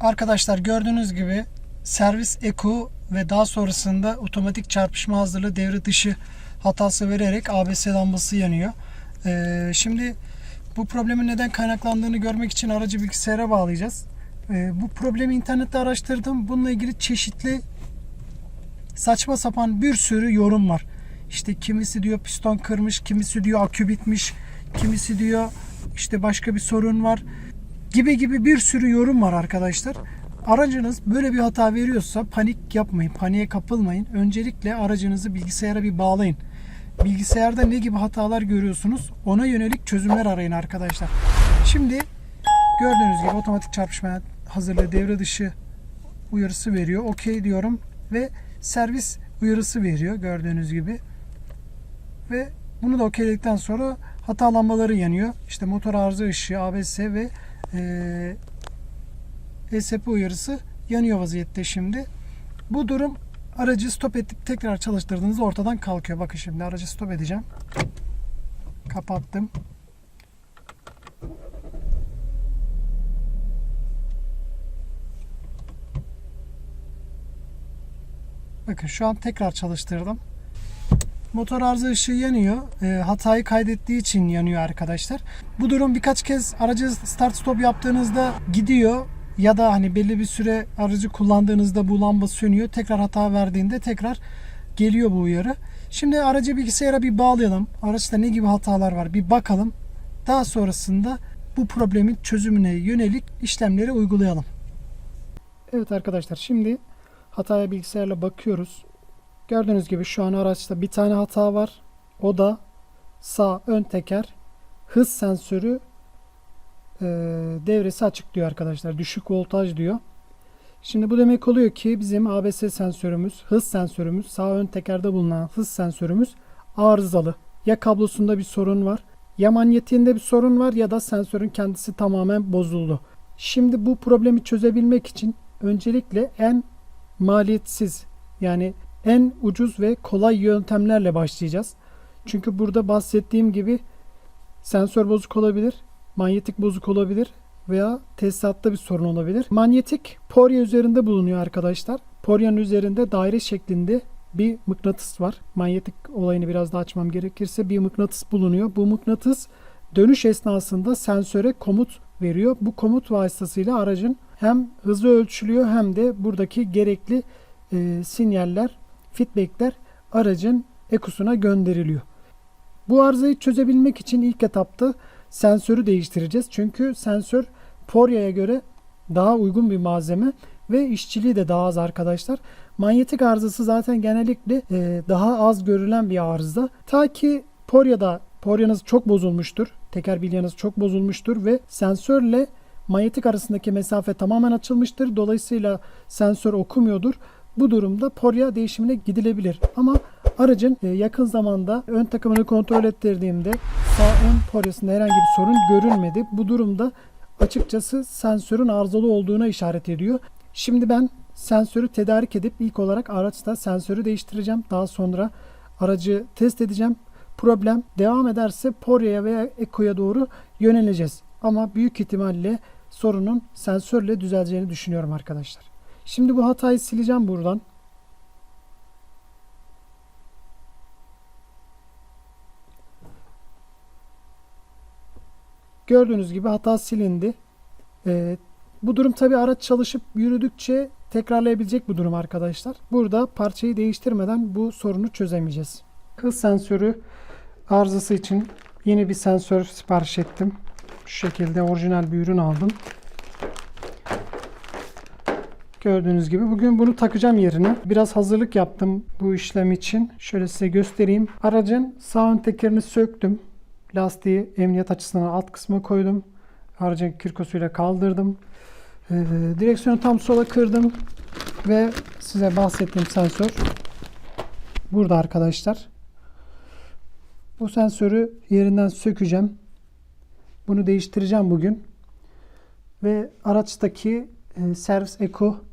Arkadaşlar gördüğünüz gibi servis eko ve daha sonrasında otomatik çarpışma hazırlığı devre dışı hatası vererek ABS lambası yanıyor. Ee, şimdi bu problemin neden kaynaklandığını görmek için aracı bilgisayara bağlayacağız. Ee, bu problemi internette araştırdım. Bununla ilgili çeşitli saçma sapan bir sürü yorum var. İşte kimisi diyor piston kırmış, kimisi diyor akü bitmiş, kimisi diyor işte başka bir sorun var gibi gibi bir sürü yorum var arkadaşlar. Aracınız böyle bir hata veriyorsa panik yapmayın, paniğe kapılmayın. Öncelikle aracınızı bilgisayara bir bağlayın. Bilgisayarda ne gibi hatalar görüyorsunuz ona yönelik çözümler arayın arkadaşlar. Şimdi gördüğünüz gibi otomatik çarpışma hazırlığı devre dışı uyarısı veriyor. Okey diyorum ve servis uyarısı veriyor gördüğünüz gibi. Ve bunu da okeyledikten sonra hata lambaları yanıyor. İşte motor arıza ışığı, ABS ve e, ESP uyarısı yanıyor vaziyette şimdi. Bu durum aracı stop edip tekrar çalıştırdığınızda ortadan kalkıyor. Bakın şimdi aracı stop edeceğim. Kapattım. Bakın şu an tekrar çalıştırdım. Motor arıza ışığı yanıyor. E, hatayı kaydettiği için yanıyor arkadaşlar. Bu durum birkaç kez aracı start stop yaptığınızda gidiyor ya da hani belli bir süre aracı kullandığınızda bu lamba sönüyor. Tekrar hata verdiğinde tekrar geliyor bu uyarı. Şimdi aracı bilgisayara bir bağlayalım. Araçta ne gibi hatalar var bir bakalım. Daha sonrasında bu problemin çözümüne yönelik işlemleri uygulayalım. Evet arkadaşlar şimdi hataya bilgisayarla bakıyoruz. Gördüğünüz gibi şu an araçta bir tane hata var. O da sağ ön teker hız sensörü e, devresi açık diyor arkadaşlar. Düşük voltaj diyor. Şimdi bu demek oluyor ki bizim ABS sensörümüz, hız sensörümüz, sağ ön tekerde bulunan hız sensörümüz arızalı. Ya kablosunda bir sorun var, ya manyetiğinde bir sorun var ya da sensörün kendisi tamamen bozuldu. Şimdi bu problemi çözebilmek için öncelikle en maliyetsiz yani en ucuz ve kolay yöntemlerle başlayacağız. Çünkü burada bahsettiğim gibi sensör bozuk olabilir, manyetik bozuk olabilir veya tesisatta bir sorun olabilir. Manyetik porya üzerinde bulunuyor arkadaşlar. Poryanın üzerinde daire şeklinde bir mıknatıs var. Manyetik olayını biraz daha açmam gerekirse bir mıknatıs bulunuyor. Bu mıknatıs dönüş esnasında sensöre komut veriyor. Bu komut vasıtasıyla aracın hem hızı ölçülüyor hem de buradaki gerekli e, sinyaller, feedbackler aracın ekusuna gönderiliyor. Bu arızayı çözebilmek için ilk etapta sensörü değiştireceğiz. Çünkü sensör Porya'ya göre daha uygun bir malzeme ve işçiliği de daha az arkadaşlar. Manyetik arızası zaten genellikle e, daha az görülen bir arıza. Ta ki Porya'da Porya'nız çok bozulmuştur. Teker bilyanız çok bozulmuştur ve sensörle manyetik arasındaki mesafe tamamen açılmıştır. Dolayısıyla sensör okumuyordur. Bu durumda porya değişimine gidilebilir. Ama aracın e, yakın zamanda ön takımını kontrol ettirdiğimde sağ ön poryasında herhangi bir sorun görülmedi. Bu durumda açıkçası sensörün arızalı olduğuna işaret ediyor. Şimdi ben sensörü tedarik edip ilk olarak araçta sensörü değiştireceğim. Daha sonra aracı test edeceğim. Problem devam ederse Porya'ya veya Eko'ya doğru yöneleceğiz. Ama büyük ihtimalle sorunun sensörle düzeleceğini düşünüyorum arkadaşlar. Şimdi bu hatayı sileceğim buradan. Gördüğünüz gibi hata silindi. Ee, bu durum tabi araç çalışıp yürüdükçe tekrarlayabilecek bu durum arkadaşlar. Burada parçayı değiştirmeden bu sorunu çözemeyeceğiz. Hız sensörü arızası için yeni bir sensör sipariş ettim. Şu şekilde orijinal bir ürün aldım. Gördüğünüz gibi bugün bunu takacağım yerine. Biraz hazırlık yaptım bu işlem için. Şöyle size göstereyim. Aracın sağ ön tekerini söktüm. Lastiği emniyet açısından alt kısma koydum. Aracın kirkosuyla kaldırdım. Ee, direksiyonu tam sola kırdım. Ve size bahsettiğim sensör burada arkadaşlar. Bu sensörü yerinden sökeceğim. Bunu değiştireceğim bugün. Ve araçtaki e, servis eko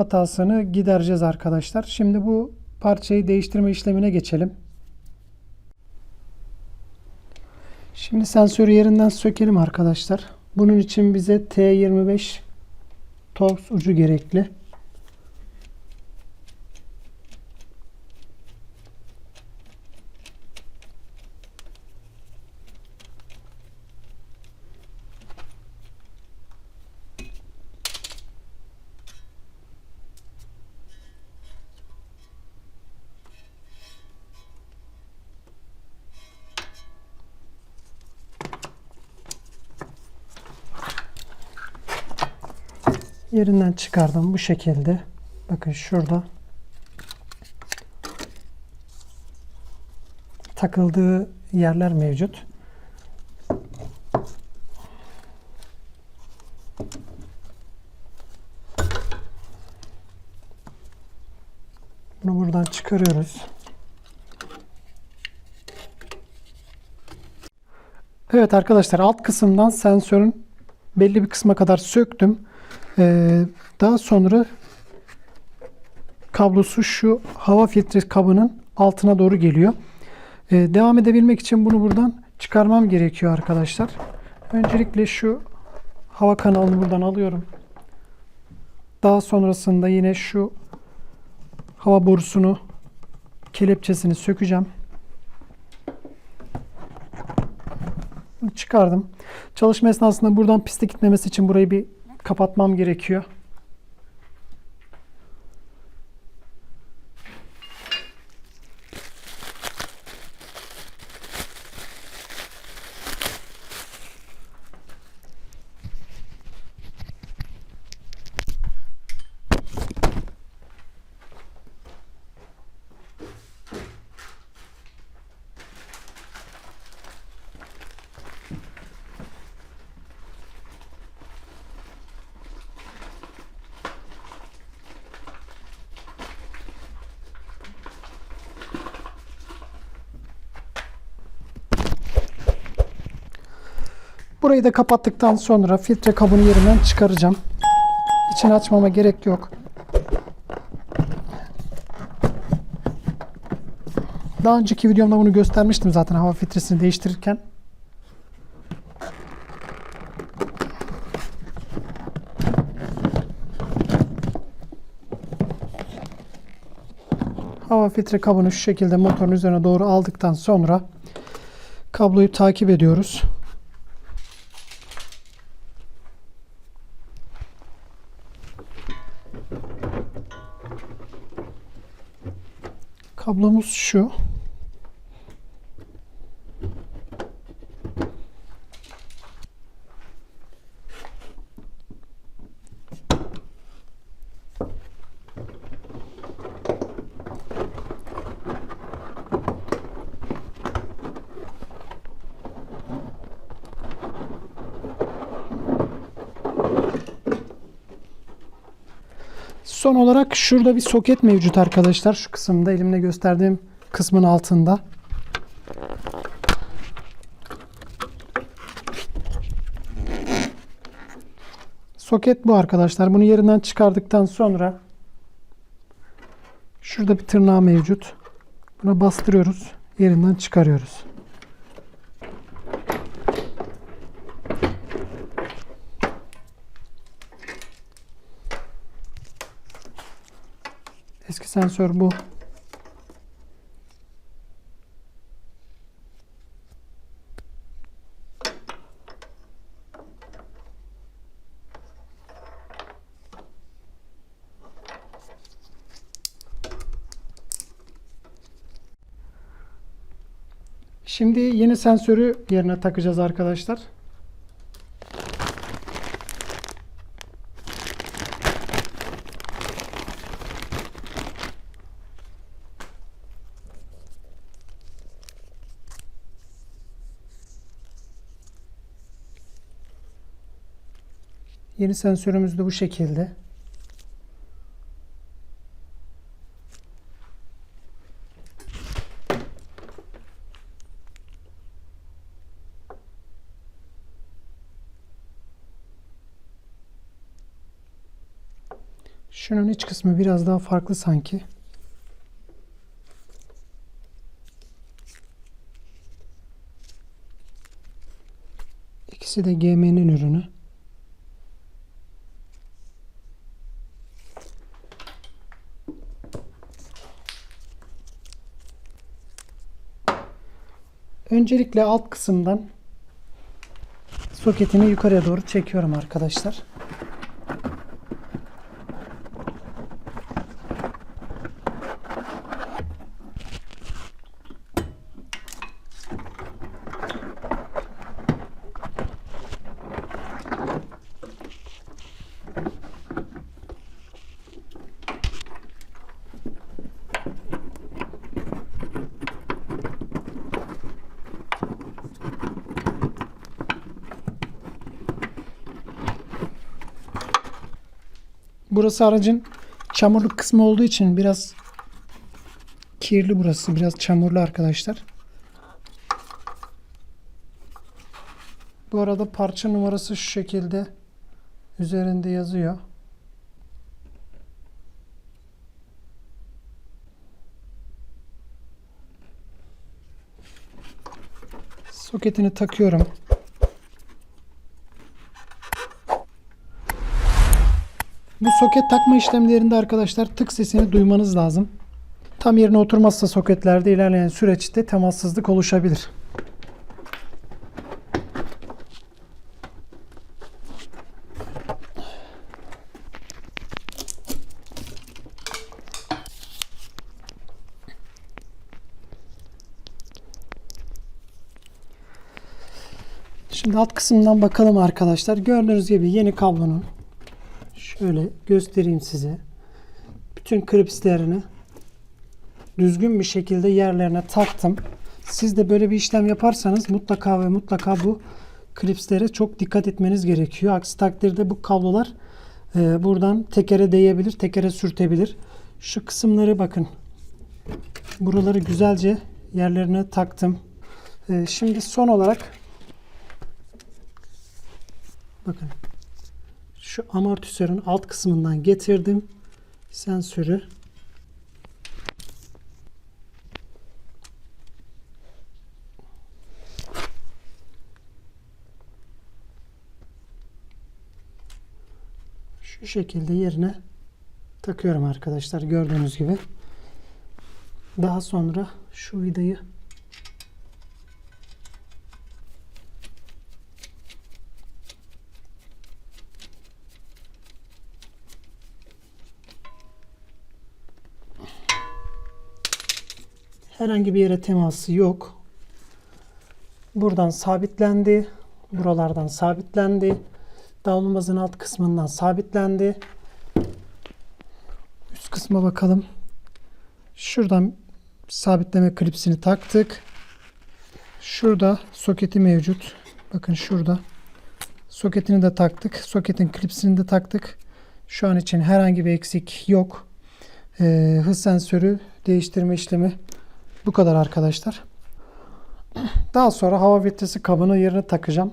hatasını gidereceğiz arkadaşlar. Şimdi bu parçayı değiştirme işlemine geçelim. Şimdi sensörü yerinden sökelim arkadaşlar. Bunun için bize T25 Torx ucu gerekli. Yerinden çıkardım bu şekilde. Bakın şurada takıldığı yerler mevcut. Bunu buradan çıkarıyoruz. Evet arkadaşlar alt kısımdan sensörün belli bir kısma kadar söktüm. Ee, daha sonra kablosu şu hava filtre kabının altına doğru geliyor. Ee, devam edebilmek için bunu buradan çıkarmam gerekiyor arkadaşlar. Öncelikle şu hava kanalını buradan alıyorum. Daha sonrasında yine şu hava borusunu kelepçesini sökeceğim. Çıkardım. Çalışma esnasında buradan pislik gitmemesi için burayı bir kapatmam gerekiyor. Burayı da kapattıktan sonra filtre kabını yerinden çıkaracağım. İçini açmama gerek yok. Daha önceki videomda bunu göstermiştim zaten hava filtresini değiştirirken. Hava filtre kabını şu şekilde motorun üzerine doğru aldıktan sonra kabloyu takip ediyoruz. Kablomuz şu. Son olarak şurada bir soket mevcut arkadaşlar. Şu kısımda elimle gösterdiğim kısmın altında. Soket bu arkadaşlar. Bunu yerinden çıkardıktan sonra şurada bir tırnağı mevcut. Buna bastırıyoruz. Yerinden çıkarıyoruz. Eski sensör bu. Şimdi yeni sensörü yerine takacağız arkadaşlar. Yeni sensörümüz de bu şekilde. Şunun iç kısmı biraz daha farklı sanki. İkisi de GM'nin ürünü. Öncelikle alt kısımdan soketini yukarıya doğru çekiyorum arkadaşlar. Burası aracın çamurluk kısmı olduğu için biraz kirli burası. Biraz çamurlu arkadaşlar. Bu arada parça numarası şu şekilde üzerinde yazıyor. Soketini takıyorum. Bu soket takma işlemlerinde arkadaşlar tık sesini duymanız lazım. Tam yerine oturmazsa soketlerde ilerleyen süreçte temassızlık oluşabilir. Şimdi alt kısımdan bakalım arkadaşlar. Gördüğünüz gibi yeni kablonun Şöyle göstereyim size. Bütün klipslerini düzgün bir şekilde yerlerine taktım. Siz de böyle bir işlem yaparsanız mutlaka ve mutlaka bu klipslere çok dikkat etmeniz gerekiyor. Aksi takdirde bu kablolar e, buradan tekere değebilir, tekere sürtebilir. Şu kısımları bakın. Buraları güzelce yerlerine taktım. E, şimdi son olarak bakın şu amortisörün alt kısmından getirdim sensörü. Şu şekilde yerine takıyorum arkadaşlar gördüğünüz gibi. Daha sonra şu vidayı Herhangi bir yere teması yok. Buradan sabitlendi. Buralardan sabitlendi. Davlumbazın alt kısmından sabitlendi. Üst kısma bakalım. Şuradan sabitleme klipsini taktık. Şurada soketi mevcut. Bakın şurada. Soketini de taktık. Soketin klipsini de taktık. Şu an için herhangi bir eksik yok. Ee, hız sensörü değiştirme işlemi bu kadar arkadaşlar. Daha sonra hava filtresi kabını yerine takacağım.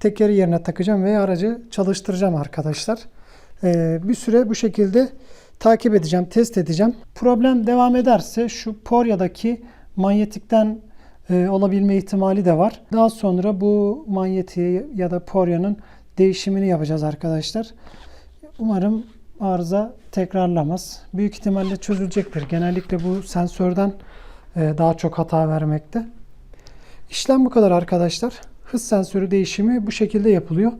Tekeri yerine takacağım ve aracı çalıştıracağım arkadaşlar. Ee, bir süre bu şekilde takip edeceğim, test edeceğim. Problem devam ederse şu Porya'daki manyetikten e, olabilme ihtimali de var. Daha sonra bu manyetiği ya da Porya'nın değişimini yapacağız arkadaşlar. Umarım arıza tekrarlamaz. Büyük ihtimalle çözülecektir. Genellikle bu sensörden e, daha çok hata vermekte. İşlem bu kadar arkadaşlar. Hız sensörü değişimi bu şekilde yapılıyor.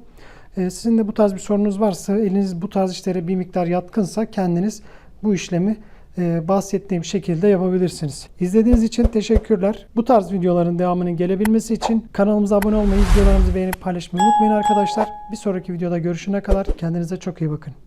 E, sizin de bu tarz bir sorunuz varsa, eliniz bu tarz işlere bir miktar yatkınsa kendiniz bu işlemi e, bahsettiğim şekilde yapabilirsiniz. İzlediğiniz için teşekkürler. Bu tarz videoların devamının gelebilmesi için kanalımıza abone olmayı, videolarımızı beğenip paylaşmayı unutmayın arkadaşlar. Bir sonraki videoda görüşene kadar kendinize çok iyi bakın.